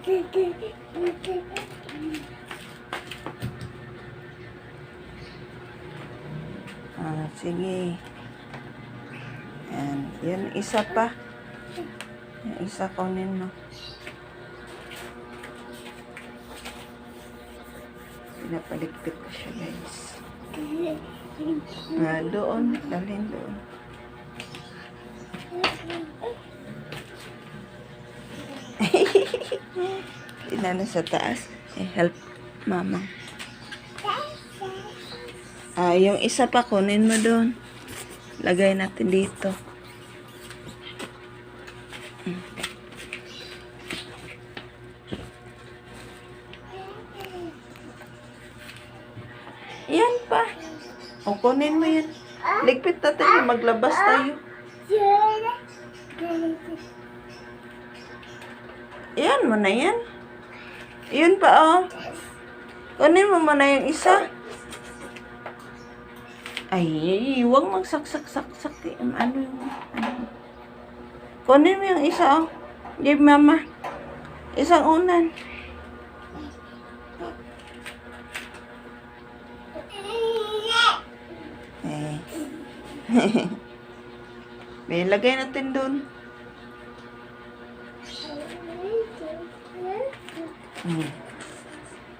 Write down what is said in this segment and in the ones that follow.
Ah, sige. Yan. Yan, isa pa. Yung isa kunin mo. Pinapaligpit ko siya, guys. Ah, doon. Dalhin doon. Tinala sa taas. Eh, help mama. Ah, yung isa pa kunin mo doon. Lagay natin dito. Yan pa. O, kunin mo yan. Ligpit natin. Maglabas tayo. Yan mo yan. Yun pa, oh. Kunin mo muna yung isa. Ay, huwag magsaksak-saksak. eh. Ano yung... Ano. Kunin mo yung isa, oh. Give mama. Isang unan. Eh. May lagay natin doon.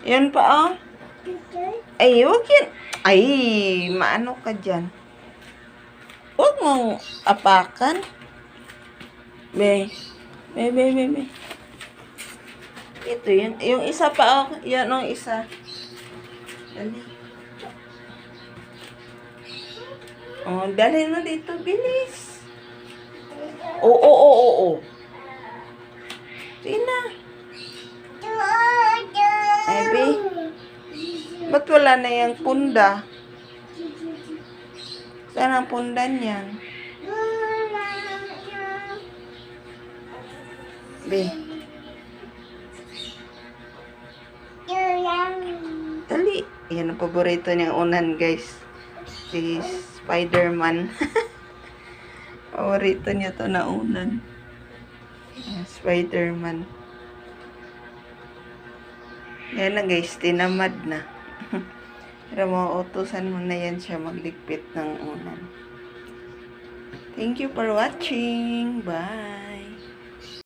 Yan pa, oh. Ay, huwag yan. Ay, maano ka dyan. Huwag mong apakan. Be. Be, be, be, be. Ito yun. Yung isa pa, oh. Yan, oh, isa. Dali. Oh, dalhin mo dito. Bilis. Oo, oo, oo, oo. Sige Ba't wala na yung punda? Saan ang punda niyan? Be. Dali. Yan ang paborito niyang unan, guys. Si Spider-Man. paborito niya to na unan. Spider-Man. Yan na guys, tinamad na. Pero mauutusan mo na yan siya magligpit ng unan. Thank you for watching. Bye!